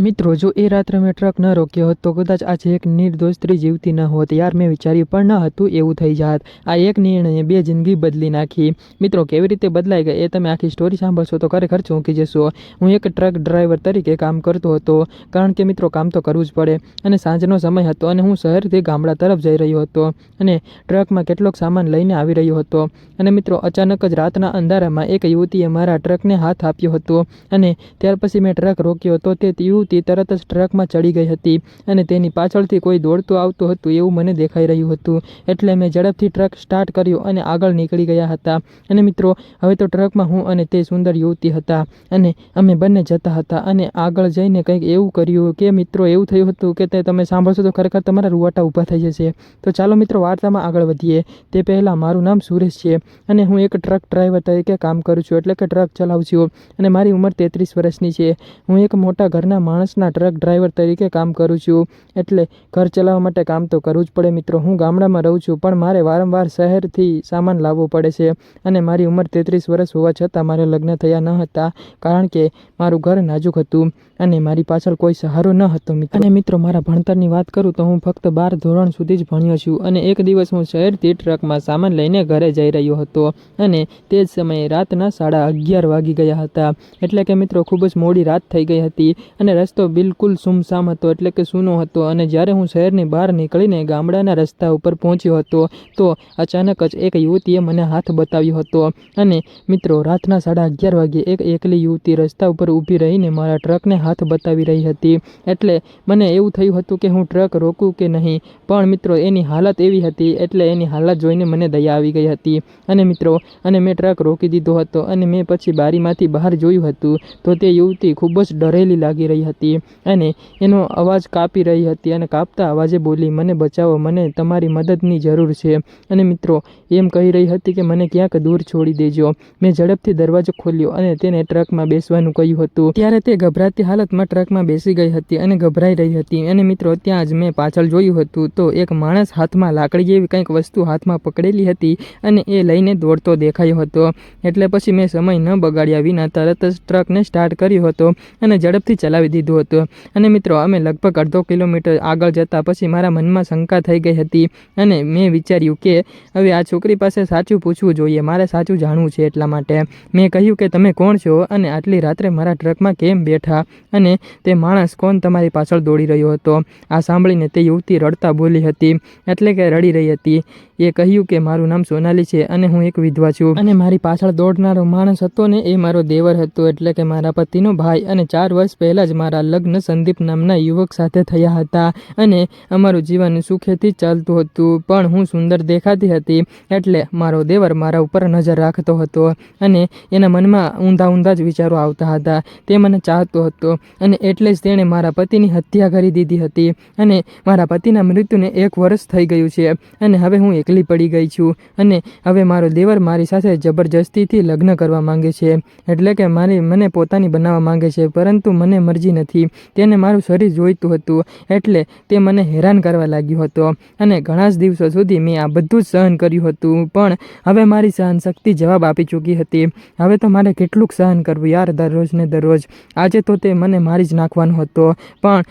મિત્રો, જો એ રાત્રે મેં ટ્રક ન રોક્યો હોત તો કદાચ આજે એક નિર્દોષ સ્ત્રી જીવતી ન હોત. યાર, મેં વિચાર્યું, પણ ન હતું, એવું થઈ જાત. આ એક નિર્ણયે બે જિંદગી બદલી નાખી. મિત્રો, કેવી રીતે બદલાઈ ગઈ એ તમે આખી સ્ટોરી સાંભળશો તો ખરેખર ચોંકી જશો. હું એક ટ્રક ડ્રાઈવર તરીકે કામ કરતો હતો, કારણ કે મિત્રો, કામ તો કરવું જ પડે. અને સાંજનો સમય હતો અને હું શહેરથી ગામડા તરફ જઈ રહ્યો હતો અને ટ્રકમાં કેટલોક સામાન લઈને આવી રહ્યો હતો. અને મિત્રો, અચાનક જ રાતના અંધારામાં એક યુવતીએ મારા ટ્રકને હાથ આપ્યો હતો અને ત્યાર પછી મેં ટ્રક રોક્યો હતો તે યુવતી તરત જ ટ્રકમાં ચડી ગઈ હતી અને તેની પાછળથી કોઈ દોડતું આવતું હતું એવું મને દેખાઈ રહ્યું હતું. એટલે મેં ઝડપથી ટ્રક સ્ટાર્ટ કર્યો અને આગળ નીકળી ગયા હતા. અને મિત્રો, હવે તો ટ્રકમાં હું અને તે સુંદર યુવતી હતા અને અમે બંને જતા હતા અને આગળ જઈને કંઈક એવું કર્યું કે, મિત્રો, એવું થયું હતું કે તે તમે સાંભળશો તો ખરેખર તમારા રૂવાટા ઊભા થઈ જશે. તો ચાલો મિત્રો, વાર્તામાં આગળ વધીએ. તે પહેલાં મારું નામ સુરેશ છે અને હું એક ટ્રક ડ્રાઈવર તરીકે કામ કરું છું. એટલે કે ટ્રક ચલાવું છું. અને મારી ઉંમર તેત્રીસ વર્ષની છે. હું એક મોટા ઘરના માણસના ટ્રક ડ્રાઈવર તરીકે કામ કરું છું. એટલે ઘર ચલાવવા માટે કામ તો કરવું જ પડે મિત્રો. હું ગામડામાં રહું છું, પણ મારે વારંવાર શહેરથી સામાન લાવવો પડે છે અને મારી ઉંમર તેત્રીસ વર્ષ હોવા છતાં મારે લગ્ન થયા ન હતા, કારણ કે મારું ઘર નાજુક હતું અને મારી પાછળ કોઈ સહારો ન હતો મિત્રો. અને મિત્રો, મારા ભણતરની વાત કરું તો હું ફક્ત બાર ધોરણ સુધી જ ભણ્યો છું અને એક દિવસ હું શહેરથી ટ્રકમાં સામાન લઈને ઘરે જઈ રહ્યો હતો અને તે જ સમયે રાતના સાડા અગિયાર વાગી ગયા હતા. એટલે કે મિત્રો, ખૂબ જ મોડી રાત થઈ ગઈ હતી અને રસ્તો બિલકુલ સુમસામ હતો, એટલે કે સૂનો હતો. અને જ્યારે હું શહેરની બહાર નીકળીને ગામડાના રસ્તા ઉપર પહોંચ્યો હતો, તો અચાનક જ એક યુવતીએ મને હાથ બતાવ્યો હતો. અને મિત્રો, રાતના સાડા અગિયાર વાગ્યે એક એકલી યુવતી રસ્તા ઉપર ઊભી રહીને મારા ટ્રકને હાથ બતાવી રહી હતી. એટલે મને એવું થયું હતું કે હું ટ્રક રોકું કે નહીં, પણ મિત્રો, એની હાલત એવી હતી, એટલે એની હાલત જોઈને મને દયા આવી ગઈ હતી. અને મિત્રો, અને મેં ટ્રક રોકી દીધો હતો, અને મેં પછી બારીમાંથી બહાર જોયું હતું, તો તે યુવતી ખૂબ જ ડરેલી લાગી રહી હતી અને એનો અવાજ કાપી રહી હતી અને કાપતા અવાજે બોલી, મને બચાવો, મને તમારી મદદની જરૂર છે. અને મિત્રો, એમ કહી રહી હતી કે, મને ક્યાંક દૂર છોડી દેજો. મેં ઝડપથી દરવાજો ખોલ્યો અને તેને ટ્રકમાં બેસવાનું કહ્યું હતું. ત્યારે તે ગભરાતી હાલતમાં ટ્રકમાં બેસી ગઈ હતી અને ગભરાઈ રહી હતી. અને મિત્રો, ત્યાં જ મેં પાછળ જોયું હતું તો એક માણસ હાથમાં લાકડી જેવી કંઈક વસ્તુ હાથમાં પકડેલી હતી અને એ લઈને દોડતો દેખાયો હતો. એટલે પછી મેં સમય ન બગાડ્યા વિના તરત જ ટ્રકને સ્ટાર્ટ કર્યો હતો અને ઝડપથી ચલાવી દીધો હતો. અને મિત્રો, અમે લગભગ અડધો કિલોમીટર આગળ જતાં પછી મારા મનમાં શંકા થઈ ગઈ હતી અને મેં વિચાર્યું કે હવે આ છોકરી પાસે સાચું પૂછવું જોઈએ, મારે સાચું જાણવું છે એટલા માટે. મેં કહ્યું કે તમે કોણ છો અને આટલી રાત્રે મારા ટ્રકમાં કેમ બેઠા અને તે માણસ કોણ તમારી પાછળ દોડી રહ્યો હતો? આ સાંભળીને તે યુવતી રડતા બોલી હતી, એટલે કે રડી રહી હતી. એ કહ્યું કે, મારું નામ સોનાલી છે અને હું એક વિધવા છું. અને મારી પાછળ દોડનારો માણસ હતો ને એ મારો દેવર હતો એટલે કે મારા પતિનો ભાઈ અને ચાર વર્ષ પહેલાં જ મારા લગ્ન સંદીપ નામના યુવક સાથે થયા હતા અને અમારું જીવન સુખેથી ચાલતું હતું. પણ હું સુંદર દેખાતી હતી એટલે મારો દેવર મારા ઉપર નજર રાખતો હતો અને એના મનમાં ઊંધા ઊંધા જ વિચારો આવતા હતા. તે મને ચાહતો હતો અને એટલે જ તેણે મારા પતિની હત્યા કરી દીધી હતી અને મારા પતિના મૃત્યુને એક વર્ષ થઈ ગયું છે અને હવે હું એકલી પડી ગઈ છું અને હવે મારો દેવર મારી સાથે જબરજસ્તીથી લગ્ન કરવા માંગે છે. એટલે કે મારી મને પોતાની બનાવવા માંગે છે, પરંતુ મને મરજી નથી. તેને મારું શરીર જોઈતું હતું, એટલે તે મને હેરાન કરવા લાગ્યો હતો અને ઘણા જ દિવસો સુધી મેં આ બધું જ સહન કર્યું હતું. પણ હવે મારી સહન શક્તિ જવાબ આપી ચૂકી હતી. હવે તો મારે કેટલુંક સહન કરવું યાર, દરરોજ ને દરરોજ. આજે તો તે મને મારી જ નાખવાનો હતો, પણ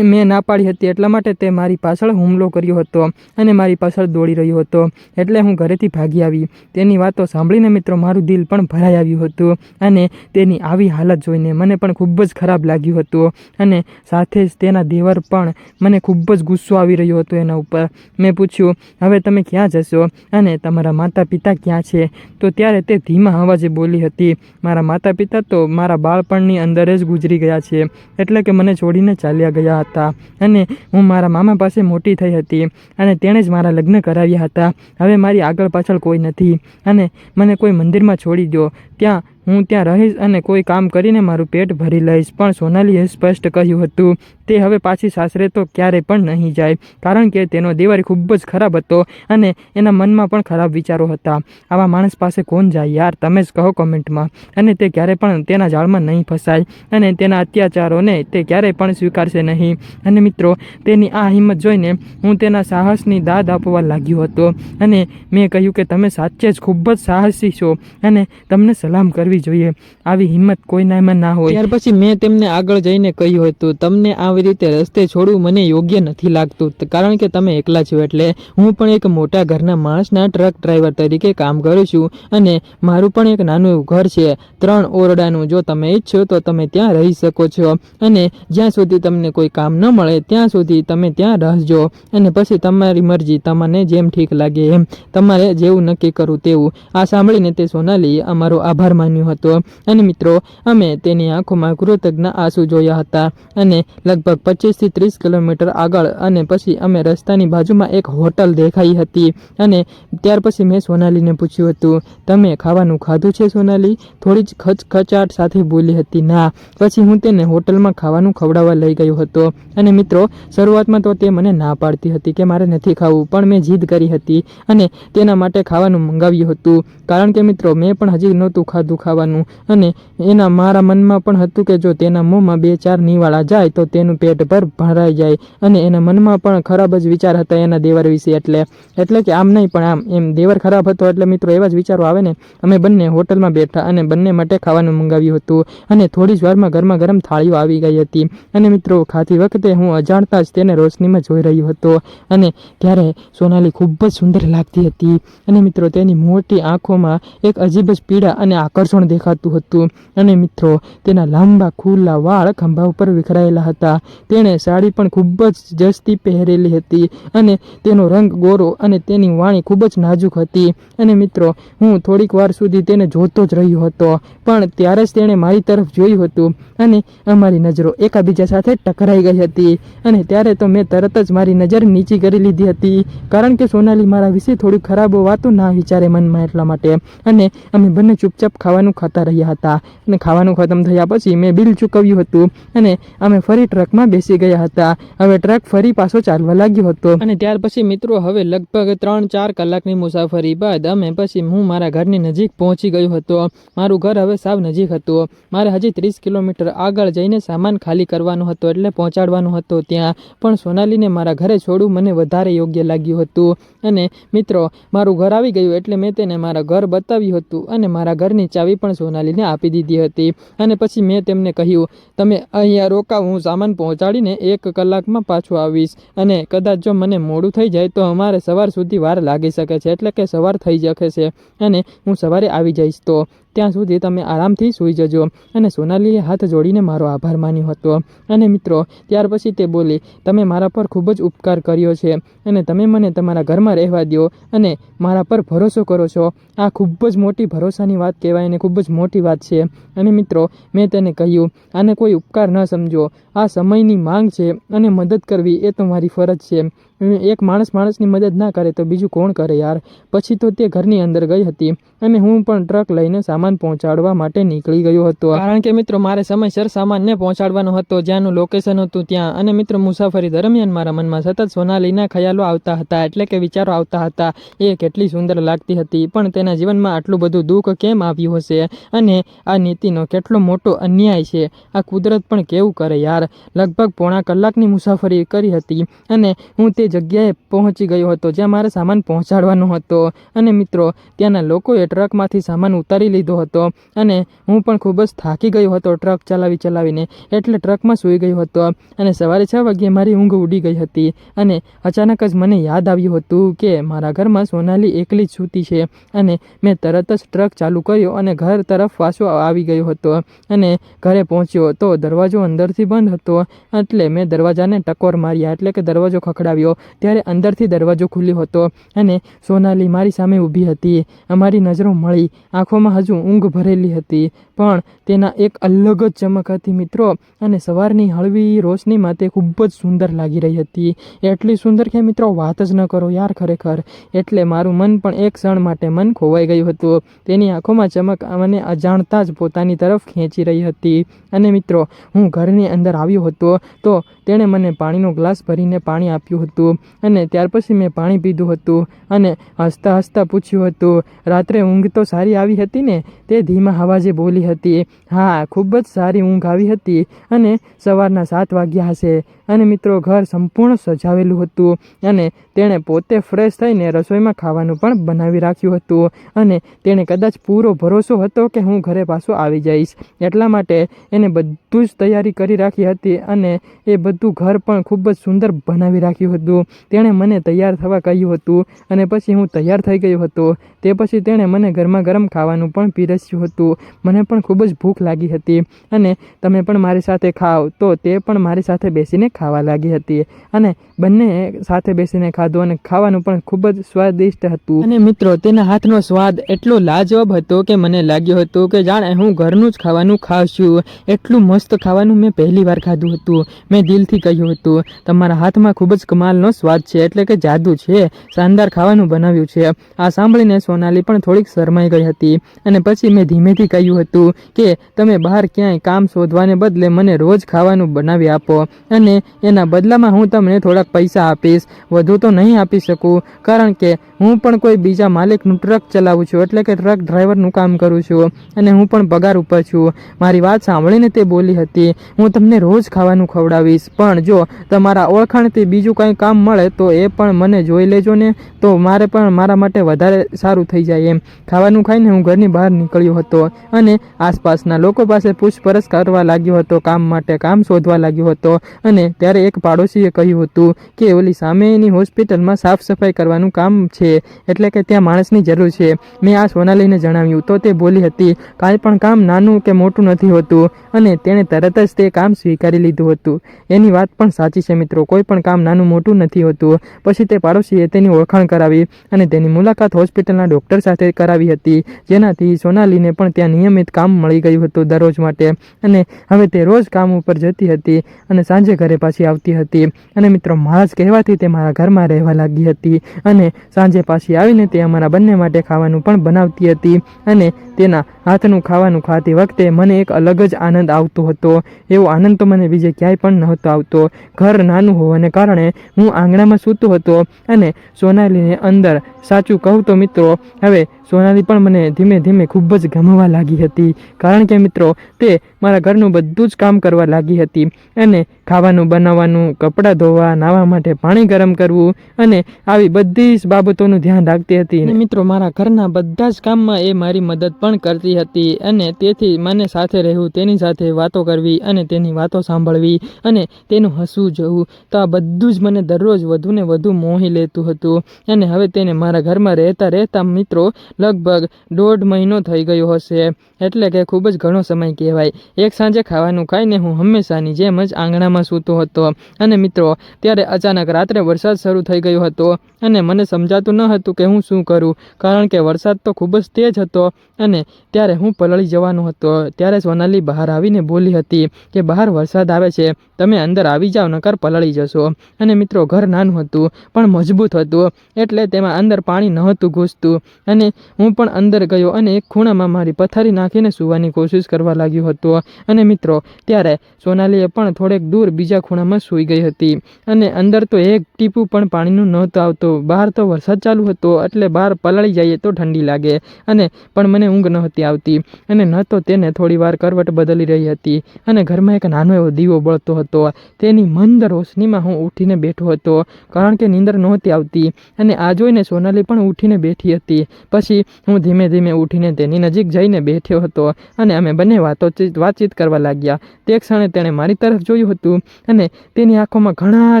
મેં ના પાડી હતી, એટલા માટે તે મારી પાછળ હુમલો કર્યો હતો અને મારી પાછળ દોડી રહ્યો હતો એટલે હું ઘરેથી ભાગી આવી. તેની વાતો સાંભળીને મિત્રો મારું દિલ પણ ભરાઈ આવ્યું હતું અને તેની આવી હાલત જોઈને મને પણ ખૂબ જ ખરાબ લાગ્યું હતું અને સાથે જ તેના દેવર પણ મને ખૂબ જ ગુસ્સો આવી રહ્યો હતો એના ઉપર. મેં પૂછ્યું, હવે તમે ક્યાં જશો? અને તમારા માતા પિતા ક્યાં છે? તો ત્યારે તે ધીમા અવાજે બોલી હતી, મારા માતા પિતા તો મારા બાળપણની અંદર જ ગુજરી ગયા છે, એટલે કે મને છોડીને ચાલ્યા ગયા હતા. અને હું મારા મામા પાસે મોટી થઈ હતી અને તેણે જ મારા લગ્ન કરાવ્યા હતા. હવે મારી આગળ પાછળ કોઈ નથી. અને મને કોઈ મંદિરમાં છોડી દો ત્યાં હું ત્યાં રહીશ અને કોઈ કામ કરીને મારું પેટ ભરી લઈશ, પણ સોનાલીએ સ્પષ્ટ કહ્યું હતું, તે હવે પાછી સાસરે તો ક્યારેય પણ નહીં જાય, કારણ કે તેનો દિવાળી ખૂબ જ ખરાબ હતો અને એના મનમાં પણ ખરાબ વિચારો હતા. આવા માણસ પાસે કોણ જાય યાર? તમે જ કહો કોમેન્ટમાં. અને તે ક્યારે પણ તેના જાળમાં નહીં ફસાય, અને તેના અત્યાચારોને તે ક્યારેય પણ સ્વીકારશે નહીં. અને મિત્રો, તેની આ હિંમત જોઈને હું તેના સાહસની દાદ આપવા લાગ્યો હતો. અને મેં કહ્યું કે તમે સાચે જ ખૂબ જ સાહસી છો અને તમને સલામ કરવી કરવી જોઈએ. આવી હિંમત કોઈનામાં ના હોય. ત્યાર પછી મેં તેમને આગળ જઈને કહ્યું હતું, તમને આવી રીતે રસ્તે છોડવું મને યોગ્ય નથી લાગતું કારણ કે તમે એકલા છો એટલે હું પણ એક મોટા ઘરના માણસના ટ્રક ડ્રાઈવર તરીકે કામ કરું છું અને મારું પણ એક નાનું એવું ઘર છે, ત્રણ ઓરડાનું. જો તમે ઈચ્છો તો તમે ત્યાં રહી શકો છો અને જ્યાં સુધી તમને કોઈ કામ ન મળે, ત્યાં સુધી તમે ત્યાં રહેજો અને પછી તમારી મરજી, તમને જેમ ઠીક લાગે એમ. તમારે જેવું નક્કી કરવું તેવું. આ સાંભળીને તે સોનાલીએ અમારો આભાર માન્યો. હતો. અને મિત્રો, અમે તેની આંખોમાં કૃતજ્ઞ આંસુ જોયા હતા. અને લગભગ પચીસથી ત્રીસ કિલોમીટર આગળ અને પછી અમે રસ્તાની બાજુમાં એક હોટલ દેખાઈ હતી. અને ત્યાર પછી મેં સોનાલીને પૂછ્યું હતું, તમે ખાવાનું ખાધું છે સોનાલી? થોડી જ ખચખચાટ સાથે બોલી હતી, ના. પછી હું તેને હોટલમાં ખાવાનું ખવડાવવા લઈ ગયો હતો. અને મિત્રો, શરૂઆતમાં તો તે મને ના પાડતી હતી કે મારે નથી ખાવું, પણ મેં જીદ કરી હતી અને તેના માટે ખાવાનું મંગાવ્યું હતું. કારણ કે મિત્રો, મેં પણ હજી નહોતું ખાધું ખાવાનું. અને એના મારા મનમાં પણ હતું કે જો તેના મોંમાં બે ચાર નિવાળા જાય, તો તેનું પેટ ભર ભરાઈ જાય. અને એના મનમાં પણ ખરાબ જ વિચાર હતા એના દેવર વિશે એટલે. એટલે કે આમ નહીં, પણ આમ એમ દેવર ખરાબ હતો એટલે મિત્રો, એવા જ વિચારો આવે ને. અમે બંને હોટલમાં બેઠા અને બંને માટે ખાવાનું મંગાવ્યું હતું. અને થોડી જ વારમાં ગરમા ગરમ થાળીઓ આવી ગઈ હતી. અને મિત્રો, ખાતી વખતે હું અજાણતા જ તેને રોશનીમાં જોઈ રહ્યો હતો. અને ત્યારે સોનાલી ખૂબ જ સુંદર લાગતી હતી. અને મિત્રો, તેની મોટી આંખોમાં એક અજીબ જ પીડા અને આકર્ષણ દેખાતું હતું. અને મિત્રો, તેના લાંબા ખુલ્લા વાળ ખંભા ઉપર વિખરાયેલા હતા. તેણે સાડી પણ ખૂબ જ જસ્તી પહેરેલી હતી અને તેનો રંગ ગોરો અને તેની વાણી ખૂબ જ નાજુક હતી. અને મિત્રો, હું થોડીક વાર સુધી તેને જોતો જ રહ્યો હતો, પણ ત્યારે જ તેણે મારી તરફ જોયું હતું અને અમારી નજરો એકાબીજા સાથે ટકરાઈ ગઈ હતી. અને ત્યારે તો મેં તરત જ મારી નજર નીચી કરી લીધી હતી. કારણ કે સોનાલી મારા વિશે થોડી ખરાબ વાતો ના વિચારે મનમાં એટલા માટે. અને અમે બંને ચૂપચાપ ખાવાનું ખાતા રહ્યા હતા. અને ખાવાનું ખતમ થયા પછી મેં બિલ ચૂકવ્યું હતું. અને અમે ફરી ટ્રકમાં બેસી ગયા હતા. હવે ટ્રક ફરી પાછો ચાલવા લાગ્યો હતો. અને ત્યાર પછી મિત્રો, હવે લગભગ ત્રણ ચાર કલાકની મુસાફરી બાદ અમે પછી હું મારા ઘરની નજીક પહોંચી ગયો હતો. મારું ઘર હવે સાવ નજીક હતું. મારે હજી ત્રીસ કિલોમીટર આગળ જઈને સામાન ખાલી કરવાનો હતો એટલે પહોંચાડવાનો હતો ત્યાં. પણ સોનાલીને મારા ઘરે છોડવું મને વધારે યોગ્ય લાગ્યું હતું. અને મિત્રો, મારું ઘર આવી ગયું એટલે મેં તેને મારા ઘર બતાવ્યું હતું અને મારા ઘરની ચાવી પણ સોનાલીને આપી દીધી હતી. અને પછી મેં તેમને કહ્યું, તમે અહીંયા રોકાવ હું સામાન પહોંચાડીને એક કલાકમાં પાછું આવીશ. અને કદાચ જો મને મોડું થઈ જાય તો અમારે સવાર સુધી વાર લાગી શકે છે, એટલે કે સવાર થઈ શકે છે. અને હું સવારે આવી જઈશ તો. ત્યાં સુધી તમે આરામથી સૂઈ જજો. અને સોનાલીએ હાથ જોડીને મારો આભાર માન્યો હતો. અને મિત્રો, ત્યાર પછી તે બોલી, તમે મારા પર ખૂબ જ ઉપકાર કર્યો છે. અને તમે મને તમારા ઘરમાં રહેવા દો અને મારા પર ભરોસો કરો છો. આ ખૂબ જ મોટી ભરોસાની વાત કહેવાય અને ખૂબ જ મોટી વાત છે. અને મિત્રો, મેં તેને કહ્યું, આને કોઈ ઉપકાર ન સમજો. આ સમયની માંગ છે અને મદદ કરવી એ તો મારી ફરજ છે. એક માણસ માણસની મદદ ના કરે તો બીજું કોણ કરે યાર? પછી તો તે ઘરની અંદર ગઈ હતી અને હું પણ ટ્રક લઈને સામાન પહોંચાડવા માટે નીકળી ગયો હતો. કારણ કે મિત્રો, મારે સમયસર સામાનને પહોંચાડવાનો હતો. જ્યાંનું લોકેશન હતું ત્યાં. અને મિત્રો, મુસાફરી દરમિયાન મારા મનમાં સતત સોનાલીના ખ્યાલો આવતા હતા. એટલે કે વિચારો આવતા હતા, એ કેટલી સુંદર લાગતી હતી. પણ તેના જીવનમાં આટલું બધું દુઃખ કેમ આવ્યું હશે? અને આ નીતિનો કેટલો મોટો અન્યાય છે? આ કુદરત પણ કેવું કરે યાર? લગભગ પોણા કલાકની મુસાફરી કરી હતી. અને હું તે જગ્યાએ પહોંચી ગયો હતો, જ્યાં મારે સામાન પહોંચાડવાનો હતો. અને મિત્રો, ત્યાંના લોકોએ ટ્રકમાંથી સામાન ઉતારી લીધો હતો અને હું પણ ખૂબ જ થાકી ગયો હતો ટ્રક ચલાવી ચલાવીને. એટલે ટ્રકમાં સૂઈ ગયો હતો અને સવારે છ વાગ્યે મારી ઊંઘ ઉડી ગઈ હતી. અને અચાનક જ મને યાદ આવ્યું હતું કે મારા ઘરમાં સોનાલી એકલી જ સૂતી છે અને મેં તરત જ ટ્રક ચાલુ કર્યો અને ઘર તરફ પાછો આવી ગયો હતો અને ઘરે પહોંચ્યો તો દરવાજો અંદરથી બંધ હતો. એટલે મેં દરવાજાને ટકોર માર્યા, એટલે કે દરવાજો ખખડાવ્યો. ત્યારે અંદરથી દરવાજો ખુલ્યો હતો અને સોનાલી મારી સામે ઊભી હતી. અમારી નજરો મળી. આંખોમાં હજુ ઊંઘ ભરેલી હતી. પણ તેના એક અલગ જ ચમક હતી મિત્રો. અને સવારની હળવી રોશનીમાં તે ખૂબ જ સુંદર લાગી રહી હતી. એટલી સુંદર કે મિત્રો, વાત જ ન કરો યાર ખરેખર. એટલે મારું મન પણ એક ક્ષણ માટે મન ખોવાઈ ગયું હતું. તેની આંખોમાં ચમક મને અજાણતા જ પોતાની તરફ ખેંચી રહી હતી. અને મિત્રો, હું ઘરની અંદર આવ્યો હતો તો તેણે મને પાણીનો ગ્લાસ ભરીને પાણી આપ્યું હતું. અને ત્યાર પછી મેં પાણી પીધું હતું અને હસતા હસતા પૂછ્યું હતું, રાત્રે ઊંઘ તો સારી આવી હતી ને? તે ધીમા અવાજે બોલી હતી, હા, ખૂબ જ સારી ઊંઘ આવી હતી અને સવારના સાત વાગ્યા હશે. અને મિત્રો ઘર સંપૂર્ણ સજાવેલું હતું. અને તેણે પોતે ફ્રેશ થઈને રસોઈમાં ખાવાનું પણ બનાવી રાખ્યું હતું. અને તેણે કદાચ પૂરો ભરોસો હતો કે હું ઘરે પાછો આવી જઈશ. એટલા માટે એને બધું જ તૈયારી કરી રાખી હતી અને એ બધું ઘર પણ ખૂબ જ સુંદર બનાવી રાખ્યું હતું. તેણે મને તૈયાર થવા કહ્યું હતું અને પછી હું તૈયાર થઈ ગયો હતો. તે પછી તેણે મને ગરમા ગરમ ખાવાનું પણ પીરસ્યું હતું. મને પણ ખૂબ જ ભૂખ લાગી હતી. અને તમે પણ મારી સાથે ખાઓ. તો તે પણ મારી સાથે બેસીને ખાવા લાગી હતી. અને બંને સાથે બેસીને ખાધું અને ખાવાનું પણ ખૂબ જ સ્વાદિષ્ટ હતું. અને મિત્રો, તેના હાથનો સ્વાદ એટલો લાજવાબ હતો કે મને લાગ્યું હતું કે જાણે હું ઘરનું જ ખાવાનું ખાઉં છું એટલું મસ્ત ખાવાનું મેં પહેલી વાર ખાધું હતું. મેં દિલથી કહ્યું હતું, તમારા હાથમાં ખૂબ જ કમાલનો સ્વાદ છે, એટલે કે જાદુ છે. શાનદાર ખાવાનું બનાવ્યું છે. આ સાંભળીને સોનાલી પણ થોડીક શરમાઈ ગઈ હતી. અને પછી મેં ધીમેથી કહ્યું હતું કે, તમે બહાર ક્યાંય કામ શોધવાને બદલે મને રોજ ખાવાનું બનાવી આપો. અને એના બદલામાં હું તમને થોડાક પૈસા આપીશ. વધુ તો નહીં આપી શકું, કારણ કે હું પણ કોઈ બીજા માલિકનું ટ્રક ચલાવું છું, એટલે કે ટ્રક ડ્રાઈવરનું કામ કરું છું અને હું પણ પગાર ઉપર છું. મારી વાત સાંભળીને તે બોલી હતી, હું તમને રોજ ખાવાનું ખવડાવીશ, પણ જો તમારા ઓળખાણથી બીજું કંઈ કામ મળે તો એ પણ મને જોઈ લેજો ને, તો મારે પણ મારા માટે વધારે સારું થઈ જાય એમ. ખાવાનું ખાઈને હું ઘરની બહાર નીકળ્યો હતો અને આસપાસના લોકો પાસે પૂછપરછ કરવા લાગ્યો હતો, કામ માટે કામ શોધવા લાગ્યો હતો અને ત્યારે એક પાડોશીએ કહ્યું હતું કે ઓલી સામેની હોસ્પિટલમાં સાફ સફાઈ કરવાનું કામ છે, એટલે કે ત્યાં માણસની જરૂર છે. મેં આ સોનાલીને જણાવ્યું. તો તે બોલી હતી, કાંઈ પણ કામ નાનું કે મોટું નથી હોતું. અને તેણે તરત જ તે કામ સ્વીકારી લીધું હતું. એની વાત પણ સાચી છે મિત્રો. કોઈ પણ કામ નાનું મોટું નથી હોતું. પછી તે પાડોશીએ તેની ઓળખાણ કરાવી અને તેની મુલાકાત હોસ્પિટલના ડૉક્ટર સાથે કરાવી હતી, જેનાથી સોનાલીને પણ ત્યાં નિયમિત કામ મળી ગયું હતું દરરોજ માટે. અને હવે તે રોજ કામ ઉપર જતી હતી અને સાંજે ઘરે પાછી આવતી હતી. અને મિત્રો મારા જ કહેવાથી તે મારા ઘરમાં રહેવા લાગી હતી. અને સાંજે પાછી આવીને તે અમારા બંને માટે ખાવાનું પણ બનાવતી હતી. અને તેના હાથનું ખાવાનું ખાતી વખતે મને એક અલગ જ આનંદ આવતો હતો. એવો આનંદ તો મને બીજે ક્યાંય પણ નહોતો આવતો. ઘર નાનું હોવાને કારણે હું આંગણામાં સૂતો હતો. અને સોનાલીને અંદર સાચું કહું તો મિત્રો, હવે સોનાલી પણ મને ધીમે ધીમે ખૂબ જ ગમવા લાગી હતી. કારણ કે મિત્રો, તે મારા ઘરનું બધું જ કામ કરવા લાગી હતી અને ખાવાનું બનાવવાનું, કપડાં ધોવા, નાહવા માટે પાણી ગરમ કરવું અને આવી બધી જ બાબતોનું ધ્યાન રાખતી હતી. અને મિત્રો, મારા ઘરના બધા જ કામમાં એ મારી મદદ પણ કરતી હતી અને તેથી મને સાથે રહેવું, તેની સાથે વાતો કરવી અને તેની વાતો સાંભળવી અને તેનું હસવું જોવું, તો આ બધું જ મને દરરોજ વધુ ને વધુ મોહી લેતું હતું. અને હવે તેને મારા ઘરમાં રહેતા રહેતા મિત્રો લગભગ દોઢ મહિનો થઈ ગયો હશે. એટલે કે ખૂબ જ ઘણો સમય કહેવાય. એક સાંજે ખાવાનું ખાઈને હું હંમેશાની જેમ જ આંગણામાં સૂતો હતો. અને મિત્રો, ત્યારે અચાનક રાત્રે વરસાદ શરૂ થઈ ગયો હતો. અને મને સમજાતું ન હતું કે હું શું કરું, કારણ કે વરસાદ તો ખૂબ જ તેજ હતો. અને ત્યારે હું પલળી જવાનો હતો. ત્યારે સોનાલી બહાર આવીને બોલી હતી કે, બહાર વરસાદ આવે છે. તમે અંદર આવી જાઓ, નકર પલળી જશો. અને મિત્રો, ઘર નાનું હતું, પણ મજબૂત હતું. એટલે તેમાં અંદર પાણી નહોતું ઘૂસતું. અને હું પણ અંદર ગયો અને એક ખૂણામાં મારી પથારી નાખીને સૂવાની કોશિશ કરવા લાગ્યો હતો. અને મિત્રો, ત્યારે સોનાલીએ પણ થોડેક દૂર બીજા ખૂણામાં સૂઈ ગઈ હતી. અને અંદર તો એક ટીપું પણ પાણીનું નહોતું આવતું. બહાર તો વરસાદ ચાલુ હતો, એટલે બહાર પલાળી જઈએ તો ઠંડી લાગે. અને પણ મને ઊંઘ નહોતી આવતી. અને ન તો તેને થોડી વાર કરવટ બદલી રહી હતી. અને ઘરમાં એક નાનો એવો દીવો બળતો હતો. તેની મંદ રોશનીમાં હું ઉઠીને બેઠો હતો, કારણ કે નીંદર નહોતી આવતી. અને આ જોઈને સોનાલી પણ ઉઠીને બેઠી હતી. પછી હું ધીમે ધીમે ઉઠીને તેની નજીક જઈને બેઠ્યો હતો અને અમે બંને વાતોચીત વાતચીત કરવા લાગ્યા. તે ક્ષણે તેણે મારી તરફ જોયું હતું અને તેની આંખોમાં ઘણા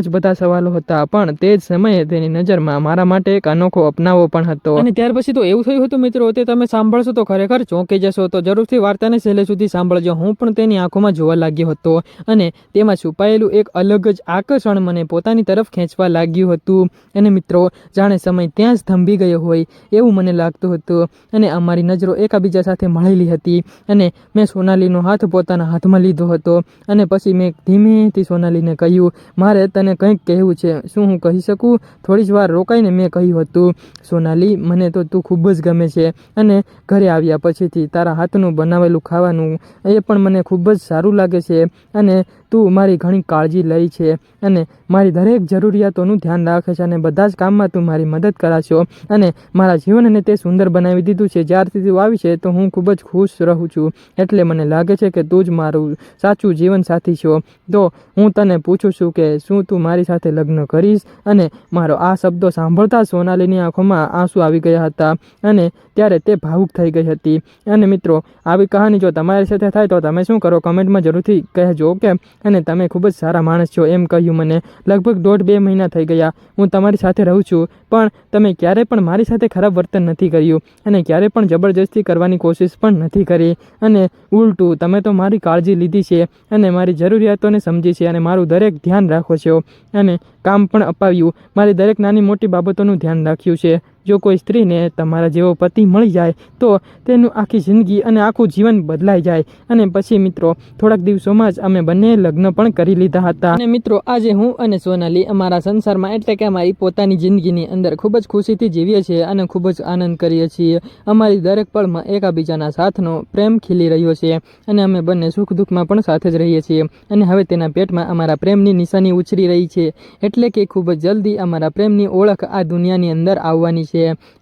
જ બધા સવાલો હતા, પણ તે જ સમયે તેની નજરમાં મારા માટે એક અનોખો અપનાવો પણ હતો. અને ત્યાર પછી તો એવું થયું હતું મિત્રો, તે તમે સાંભળશો તો ખરેખર ચોંકી જશો, તો જરૂરથી વાર્તાને છેલ્લે સુધી સાંભળજો. હું પણ તેની આંખોમાં જોવા લાગ્યો હતો અને તેમાં છુપાયેલું એક અલગ જ આકર્ષણ મને પોતાની તરફ ખેંચવા લાગ્યું હતું. અને મિત્રો, જાણે સમય ત્યાં જ થંભી ગયો હોય એવું મને લાગતું હતું અને અમારી નજરો એકબીજા સાથે મળેલી હતી અને મેં સોનાલીનો હાથ પોતાના હાથમાં લીધો હતો અને પછી મેં ધીમેથી સોનાલીને કહ્યું, મારે તને કંઈક કહેવું છે. શું હું કહી શકું? થોડી જ વાર રોકાઈને મેં કહ્યું હતું, સોનાલી, મને તો તું ખૂબ જ ગમે છે અને ઘરે આવ્યા પછીથી તારા હાથનું બનાવેલું ખાવાનું એ પણ મને ખૂબ જ સારું લાગે છે અને તું મારી ઘણી કાળજી લઈ છે અને મારી દરેક જરૂરિયાતોનું ધ્યાન રાખે છે અને બધા જ કામમાં તું મારી મદદ કરાશો અને મારા જીવનને તે સુંદર બનાવી દીધું છે. જ્યારથી તું આવી છે, તો હું ખૂબ જ ખુશ રહું છું. એટલે મને લાગે છે કે તું જ મારું સાચું જીવન સાથી છો. તો હું તને પૂછું છું કે શું તું મારી સાથે લગ્ન કરીશ? અને મારો આ શબ્દો સાંભળતા સોનાલીની આંખોમાં આંસુ આવી ગયા હતા અને ત્યારે તે ભાવુક થઈ ગઈ હતી. અને મિત્રો, આવી કહાની જો તમારી સાથે થાય તો તમે શું કરો કમેન્ટમાં જરૂરથી કહેજો, ઓકે? અને તમે ખૂબ જ સારા માણસ છો એમ કહ્યું મને. લગભગ દોઢ બે મહિના થઈ ગયા. હું તમારી સાથે રહું છું, પણ તમે ક્યારેય પણ મારી સાથે ખરાબ વર્તન નથી કર્યું. અને ક્યારેય પણ જબરજસ્તી કરવાની કોશિશ પણ નથી કરી. અને ઉલટું, તમે તો મારી કાળજી લીધી છે અને મારી જરૂરિયાતોને સમજી છે અને મારું દરેક ધ્યાન રાખો છો. અને કામ પણ અપાવ્યું. મારી દરેક નાની મોટી બાબતોનું ધ્યાન રાખ્યું છે. જો કોઈ સ્ત્રીને તમારા જેવો પતિ મળી જાય, તો તેનું આખી જિંદગી અને આખું જીવન બદલાઈ જાય. અને પછી મિત્રો, થોડાક દિવસોમાં જ અમે બંને લગ્ન પણ કરી લીધા હતા. અને મિત્રો, આજે હું અને સોનાલી અમારા સંસારમાં એટલે કે અમારી પોતાની જિંદગીની અંદર ખૂબ જ ખુશીથી જીવીએ છીએ અને ખૂબ જ આનંદ કરીએ છીએ. અમારી દરેક પળમાં એકાબીજાના સાથનો પ્રેમ ખીલી રહ્યો છે અને અમે બંને સુખ દુઃખમાં પણ સાથે જ રહીએ છીએ. અને હવે તેના પેટમાં અમારા પ્રેમની નિશાની ઉછરી રહી છે. એટલે કે ખૂબ જ જલ્દી અમારા પ્રેમની ઓળખ આ દુનિયાની અંદર આવવાની છે.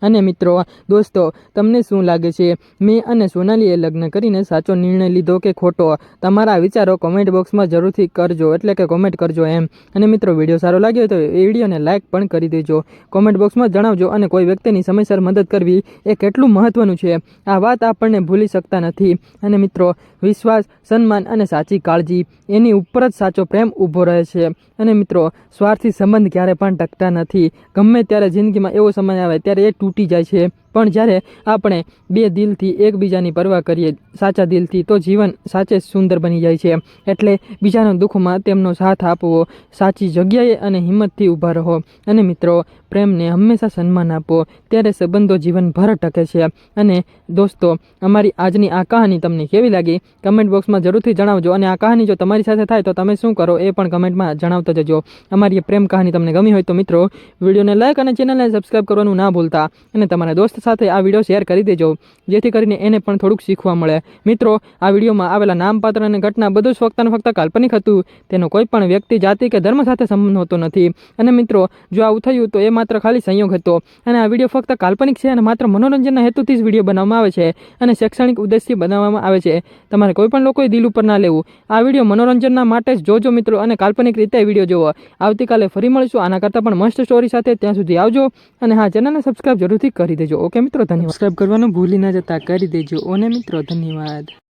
અને મિત્રો, દોસ્તો, તમને શું લાગે છે? મેં અને સોનાલીએ લગ્ન કરીને સાચો નિર્ણય લીધો કે ખોટો? તમારા વિચારો કોમેન્ટ બોક્સમાં જરૂરથી કરજો, એટલે કે કોમેન્ટ કરજો એમ. અને મિત્રો વીડિયો સારો લાગ્યો તો એ વિડીયોને લાઇક પણ કરી દેજો. કોમેન્ટ બોક્સમાં જણાવજો અને કોઈ વ્યક્તિની સમયસર મદદ કરવી એ કેટલું મહત્ત્વનું છે. આ વાત આપણને ભૂલી શકતા નથી. અને મિત્રો, વિશ્વાસ, સન્માન અને સાચી કાળજી, એની ઉપર જ સાચો પ્રેમ ઊભો રહે છે. અને મિત્રો, સ્વાર્થી સંબંધ ક્યારે પણ ટકતા નથી. ગમે ત્યારે જિંદગીમાં એવો સમય આવે ત્યારે એ તૂટી જાય છે. પણ જ્યારે આપણે બે દિલથી એકબીજાની પરવા કરીએ સાચા દિલથી, તો જીવન સાચે સુંદર બની જાય છે. એટલે બીજાના દુઃખમાં તેમનો સાથ આપવો, સાચી જગ્યાએ અને હિંમતથી ઊભા રહો. અને મિત્રો, પ્રેમને હંમેશા સન્માન આપો, ત્યારે સંબંધો જીવનભર ટકે છે. અને દોસ્તો, અમારી આજની આ કહાની તમને કેવી લાગી? કમેન્ટ બોક્સમાં જરૂરથી જણાવજો અને આ કહાની જો તમારી સાથે થાય તો તમે શું કરો એ પણ કમેન્ટમાં જણાવતા જજો. અમારી પ્રેમ કહાની તમને ગમી હોય તો મિત્રો, વિડીયોને લાઇક અને ચેનલને સબસ્ક્રાઈબ કરવાનું ના ભૂલતા. અને તમારા દોસ્ત સાથે આ વીડિયો શેર કરી દેજો, જેથી કરીને એને પણ થોડુંક શીખવા મળે. મિત્રો, આ વિડીયોમાં આવેલા નામપાત્ર અને ઘટના બધું જ ફક્ત અને ફક્ત કાલ્પનિક હતું. તેનો કોઈ પણ વ્યક્તિ, જાતિ કે ધર્મ સાથે સંબંધ હોતો નથી. અને મિત્રો, જો આવું થયું તો એ માત્ર ખાલી સંયોગ હતો. અને આ વીડિયો ફક્ત કાલ્પનિક છે અને માત્ર મનોરંજનના હેતુથી જ વીડિયો બનાવવામાં આવે છે અને શૈક્ષણિક ઉદ્દેશથી બનાવવામાં આવે છે. તમારે કોઈ પણ લોકોએ દિલ ઉપર ના લેવું. આ વીડિયો મનોરંજનના માટે જ જોજો મિત્રો અને કાલ્પનિક રીતે વીડિયો જોવો આવતીકાલે ફરી મળીશું. આના કરતાં પણ મસ્ત સ્ટોરી સાથે ત્યાં સુધી આવજો. અને હા, ચેનલને સબસ્ક્રાઈબ જરૂરથી કરી દેજો ઓકે મિત્રો ધન્યવાદ. સબસ્ક્રાઈબ કરવાનું ભૂલી ના જતા. કરી દેજો. ઓને મિત્રો ધન્યવાદ.